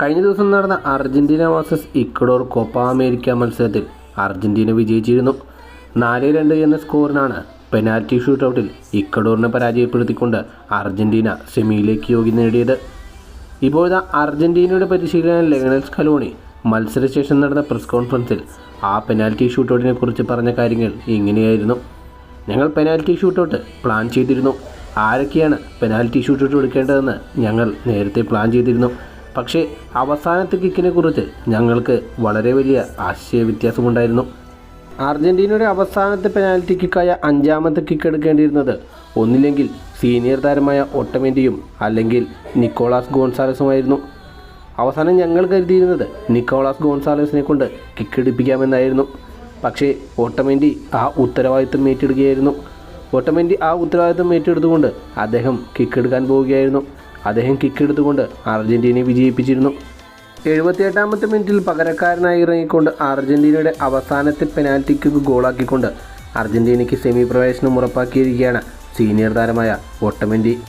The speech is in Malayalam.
കഴിഞ്ഞ ദിവസം നടന്ന Argentina versus Ecuador Copa America മത്സരത്തിൽ അർജന്റീന വിജയിച്ചിരുന്നു. നാല് രണ്ട് എന്ന സ്കോറിനാണ് പെനാൽറ്റി ഷൂട്ടൗട്ടിൽ ഇക്വഡോറിനെ പരാജയപ്പെടുത്തിക്കൊണ്ട് അർജന്റീന സെമിയിലേക്ക് യോഗ്യത നേടിയത്. ഇപ്പോഴത്തെ അർജന്റീനയുടെ പരിശീലകൻ ലയണൽ സ്കലോണി മത്സരശേഷം നടന്ന പ്രസ് കോൺഫറൻസിൽ ആ പെനാൽറ്റി ഷൂട്ടൗട്ടിനെ കുറിച്ച് പറഞ്ഞ കാര്യങ്ങൾ ഇങ്ങനെയായിരുന്നു. ഞങ്ങൾ പെനാൽറ്റി ഷൂട്ടൗട്ട് പ്ലാൻ ചെയ്തിരുന്നു. ആരൊക്കെയാണ് പെനാൽറ്റി ഷൂട്ടൗട്ട് എടുക്കേണ്ടതെന്ന് ഞങ്ങൾ നേരത്തെ പ്ലാൻ ചെയ്തിരുന്നു. പക്ഷേ അവസാനത്തെ കിക്കിനെ കുറിച്ച് ഞങ്ങൾക്ക് വളരെ വലിയ ആശയ വ്യത്യാസമുണ്ടായിരുന്നു അർജന്റീനയുടെ അവസാനത്തെ പെനാൽറ്റി കിക്കായ അഞ്ചാമത്തെ കിക്ക് എടുക്കേണ്ടിയിരുന്നത് ഒന്നില്ലെങ്കിൽ സീനിയർ താരമായ ഒട്ടമെന്റിയും അല്ലെങ്കിൽ നിക്കോളാസ് ഗോൺസാലസുമായിരുന്നു. അവസാനം ഞങ്ങൾ കരുതിയിരുന്നത് നിക്കോളാസ് ഗോൺസാലസിനെ കൊണ്ട് കിക്ക് എടുപ്പിക്കാമെന്നായിരുന്നു. പക്ഷേ ഓട്ടമെന്റി ആ ഉത്തരവാദിത്വം ഏറ്റെടുക്കുകയായിരുന്നു. ഓട്ടമെന്റി ആ ഉത്തരവാദിത്വം ഏറ്റെടുത്തുകൊണ്ട് അദ്ദേഹം കിക്ക് എടുക്കാൻ പോവുകയായിരുന്നു. അദ്ദേഹം കിക്ക് എടുത്തുകൊണ്ട് അർജന്റീനയെ വിജയിപ്പിച്ചിരുന്നു. എഴുപത്തിയെട്ടാമത്തെ മിനിറ്റിൽ പകരക്കാരനായി ഇറങ്ങിക്കൊണ്ട് അർജന്റീനയുടെ അവസാനത്തെ പെനാൽറ്റിക്ക് ഗോളാക്കിക്കൊണ്ട് അർജന്റീനയ്ക്ക് സെമി പ്രവേശനം ഉറപ്പാക്കിയിരിക്കുകയാണ് സീനിയർ താരമായ ഒട്ടമെന്റി